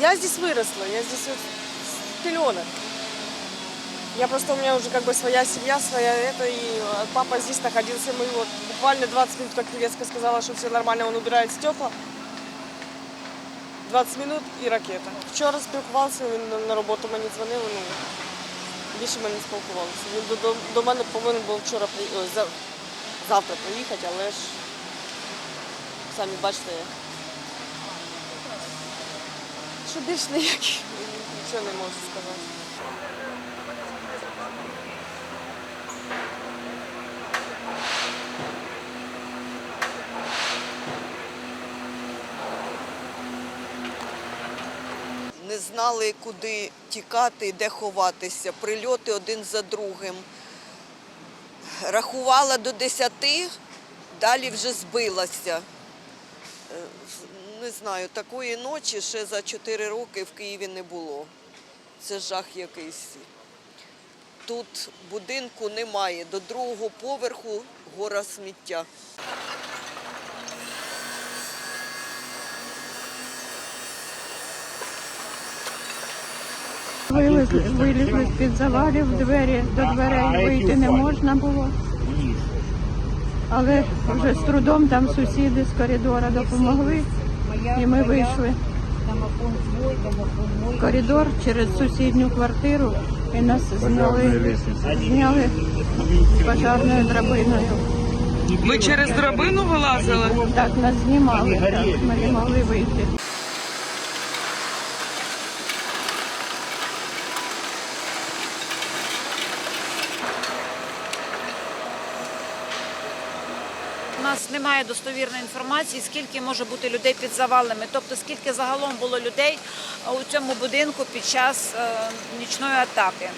Я здесь выросла, я здесь вот с пеленок. Я просто, у меня уже как бы своя семья, своя это, и э, папа здесь находился, мы вот буквально 20 минут, как Невестка сказала, что все нормально, он убирает стекла. 20 минут і ракета. Вчора спілкувався, він на- на роботу мені дзвонив, ну, більше ми не спілкувалися. Він до, до, до мене повинен був вчора при- ой, за- завтра приїхати, але ж самі бачите, як. що більш ніякі, нічого не можу сказати. не знали, куди тікати, де ховатися. Прильоти один за другим. Рахувала до десяти, далі вже збилася. Е, Не знаю, такої ночі ще за чотири роки в Києві не було. Це жах якийсь. Тут будинку немає. До другого поверху гора сміття. Вилізли з-під завалів, двері до дверей вийти не можна було. Але вже з трудом там сусіди з коридора допомогли, і ми вийшли в коридор через сусідню квартиру і нас зняли, зняли пожарною драбиною. Ми через драбину вилазили? Так нас знімали, так, ми не могли вийти. Нас немає достовірної інформації, скільки може бути людей під завалами, тобто скільки загалом було людей у цьому будинку під час е, нічної атаки.